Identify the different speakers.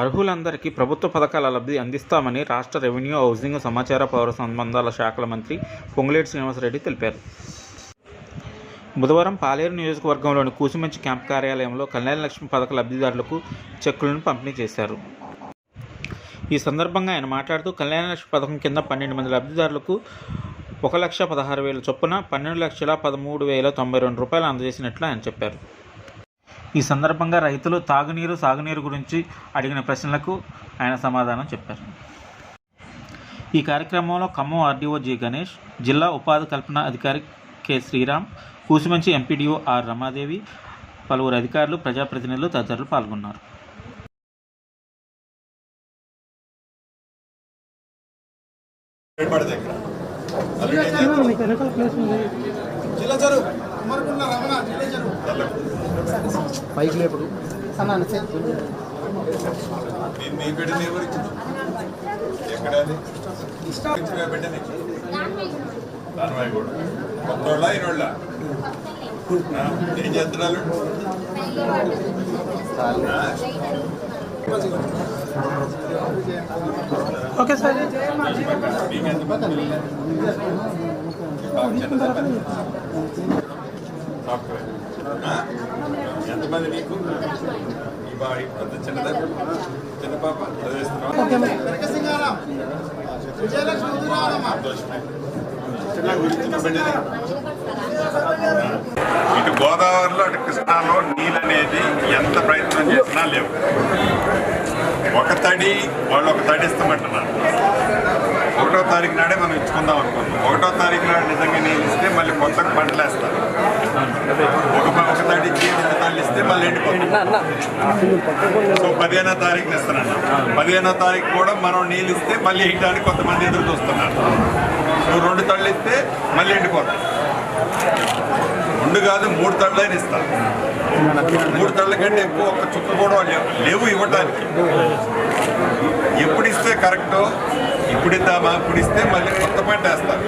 Speaker 1: అర్హులందరికీ ప్రభుత్వ పథకాల లబ్ధి అందిస్తామని రాష్ట్ర రెవెన్యూ హౌసింగ్ సమాచార పౌర సంబంధాల శాఖల మంత్రి పొంగులేటి శ్రీనివాసరెడ్డి తెలిపారు. బుధవారం పాలేరు నియోజకవర్గంలోని కూసిమంచి క్యాంప్ కార్యాలయంలో కళ్యాణ లక్ష్మి పథక లబ్ధిదారులకు చెక్కులను పంపిణీ చేశారు. ఈ సందర్భంగా ఆయన మాట్లాడుతూ కళ్యాణ లక్ష్మి పథకం కింద పన్నెండు మంది లబ్ధిదారులకు ఒక లక్ష పదహారు వేల చొప్పున పన్నెండు లక్షల పదమూడు వేల తొంభై రెండు రూపాయలు అందజేసినట్లు ఆయన చెప్పారు. ఈ సందర్భంగా రైతులు తాగునీరు సాగునీరు గురించి అడిగిన ప్రశ్నలకు ఆయన సమాధానం చెప్పారు. ఈ కార్యక్రమంలో ఖమ్మం ఆర్డీఓ జి గణేష్ జిల్లా ఉపాధి కల్పన అధికారి K Sriram Kusumanchi MPDO R Ramadevi పలువురు అధికారులు ప్రజాప్రతినిధులు తదితరులు పాల్గొన్నారు.
Speaker 2: జిల్లా
Speaker 3: పైకి లేపుడు.
Speaker 2: ఏం చేస్తున్నారు? ఆ?
Speaker 3: Okay sir.
Speaker 2: మీకు ఎంతమంది పిల్లలు? ఎంతమంది నీకు ఈ బాడీ పెద్ద చిన్నదా చిన్న పాప ఇటు గోదావరిలో అటు కృష్ణాలో నీళ్ళు అనేది ఎంత ప్రయత్నం చేసినా లేవు. ఒక తడి వాళ్ళు ఒక తడి ఇస్తామంటున్నారు. ఒకటో తారీఖు నాడే మనం ఇచ్చుకుందాం అనుకున్నాం ఒకటో తారీఖు నాడు నిజంగా నీళ్ళు ఇస్తే మళ్ళీ కొత్తగా పంటలు వేస్తారు ఒక ఒక తడి ఇచ్చి రెండు తల్లి ఇస్తే మళ్ళీ ఎండిపోతుంది సో పదిహేనో తారీఖున ఇస్తానన్న. పదిహేనో తారీఖు కూడా మనం నీళ్ళు ఇస్తే మళ్ళీ వేయడానికి కొంతమంది ఎదురు చూస్తున్నారు. నువ్వు రెండు తళ్ళు ఇస్తే మళ్ళీ ఎండిపోతాయి. రెండు కాదు మూడు తళ్ళైనా ఇస్తారు మూడు తళ్ళ కంటే ఎక్కువ ఒక చుక్క కూడా లేవు లేవు ఇవ్వటానికి. ఎప్పుడు ఇస్తే కరెక్టో ఇప్పుడు ఇద్దామా ఇప్పుడు ఇస్తే మళ్ళీ కొత్త పంట వేస్తారు